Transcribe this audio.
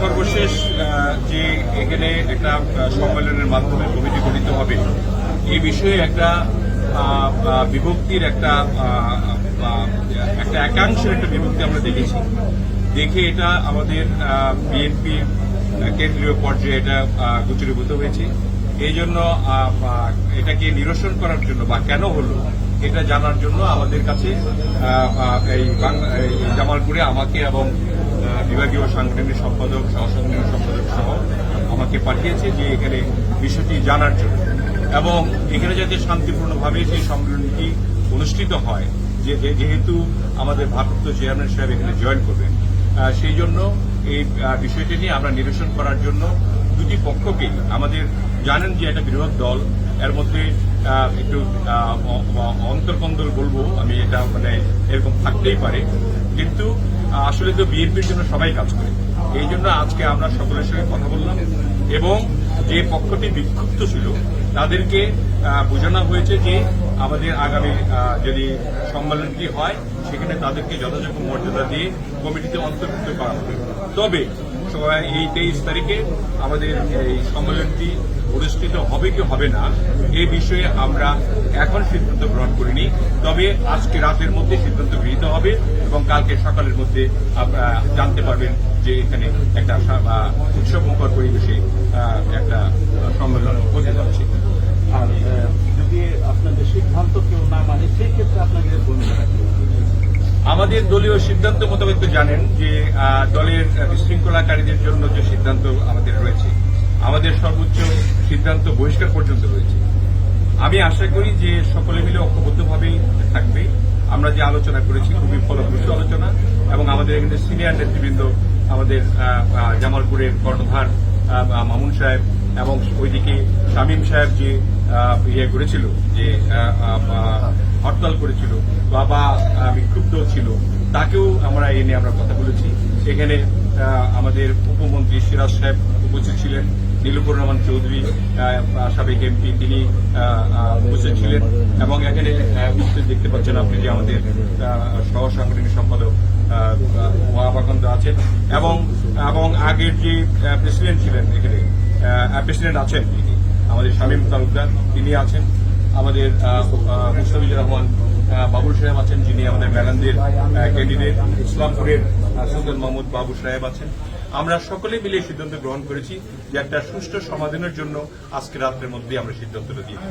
সর্বশেষ যে এখানে একটা সম্মেলনের মাধ্যমে কমিটি গঠিত হবে এই বিষয়ে একটা বিভক্তির একটা একটা একাংশের একটা বিভক্তি আমরা দেখেছি। দেখে এটা আমাদের বিএনপি কেন্দ্রীয় পর্যায়ে এটা গোচরীভূত হয়েছে। এই জন্য এটাকে নিরসন করার জন্য বা কেন হলো, এটা জানার জন্য আমাদের কাছে এই জামালপুরে আমাকে এবং বিভাগীয় সাংগঠনিক সম্পাদক সহ সম্পাদক সহ আমাকে পাঠিয়েছে যে এখানে বিষয়টি জানার জন্য। এবং এখানে যাতে শান্তিপূর্ণভাবে সেই সম্মেলনটি অনুষ্ঠিত হয়, যে যেহেতু আমাদের ভারপ্রাপ্ত চেয়ারম্যান সাহেব এখানে জয়েন করবেন সেই জন্য এই বিষয়টি নিয়ে আমরা নিরসন করার জন্য দুটি পক্ষকে আমাদের জানেন যে একটা বৃহৎ দল, এর মধ্যে একটু অন্তর্কন্দল বলব আমি এটা মানে এরকম থাকতেই পারে। কিন্তু আসলে তো বিএনপির জন্য সবাই কাজ করে। এই জন্য আজকে আমরা সকলের সঙ্গে কথা বললাম এবং যে পক্ষটি বিক্ষুব্ধ ছিল, তাদেরকে বোঝানো হয়েছে যে আমাদের আগামী যদি সম্মেলনটি হয়, সেখানে তাদেরকে যথাযথ মর্যাদা দিয়ে কমিটিতে অন্তর্ভুক্ত করা হবে। তবে এই তেইশ তারিখে আমাদের এই সম্মেলনটি অনুষ্ঠিত হবে কি হবে না এই বিষয়ে আমরা এখন সিদ্ধান্ত গ্রহণ করিনি। তবে আজকে রাতের মধ্যে সিদ্ধান্ত গৃহীত হবে এবং কালকে সকালের মধ্যে আপনারা জানতে পারবেন যে এখানে একটা উৎসবমুখর পরিবেশে একটা সম্মেলন হতে যাচ্ছে আর যদি আপনাদের সিদ্ধান্ত কেউ না মানে সেই ক্ষেত্রে আপনাদের আমাদের দলীয় সিদ্ধান্ত মোতাবেক তো জানেন যে দলের বিশৃঙ্খলাকারীদের জন্য যে সিদ্ধান্ত আমাদের রয়েছে আমাদের সর্বোচ্চ সিদ্ধান্ত বহিষ্কার পর্যন্ত রয়েছে। আমি আশা করি যে সকলে মিলে ঐক্যবদ্ধভাবেই থাকবে। আমরা যে আলোচনা করেছি খুবই ফলপ্রসূ আলোচনা এবং আমাদের এখানে সিনিয়র নেতৃবৃন্দ আমাদের জামালপুরের কর্ণধার মামুন সাহেব এবং ওইদিকে শামীম সাহেব যে ইয়ে করেছিল যে হরতাল করেছিল বা বা আহ, বিক্ষুব্ধ ছিল তাকেও আমরা এ নিয়ে আমরা কথা বলেছি। আহ, আমাদের উপমন্ত্রী সিরাজ সাহেব উপস্থিত ছিলেন, নীলুপুর রহমান চৌধুরী সাবেক এমপি তিনি উপস্থিত ছিলেন। এবং এখানে উপস্থিত দেখতে পাচ্ছেন আপনি যে আমাদের সহ সাংগঠনিক সম্পাদক মহাবাকন্দ আছেন। এবং এবং আগের যে প্রেসিডেন্ট ছিলেন এখানে প্রেসিডেন্ট আছেন আমাদের শামীম তালুকদার, তিনি আছেন। আমাদের মুস্তাফিজুর রহমান বাবুল সাহেব আছেন, যিনি আমাদের ম্যালানদের ক্যান্ডিডেট ইসলামপুরের সুলতান মাহমুদ বাবু সাহেব আছেন। আমরা সকলে মিলে সিদ্ধান্ত গ্রহণ করেছি যে একটা সুষ্ঠু সমাধানের জন্য আজকে রাত্রের মধ্যেই আমরা সিদ্ধান্তটা দিয়েছি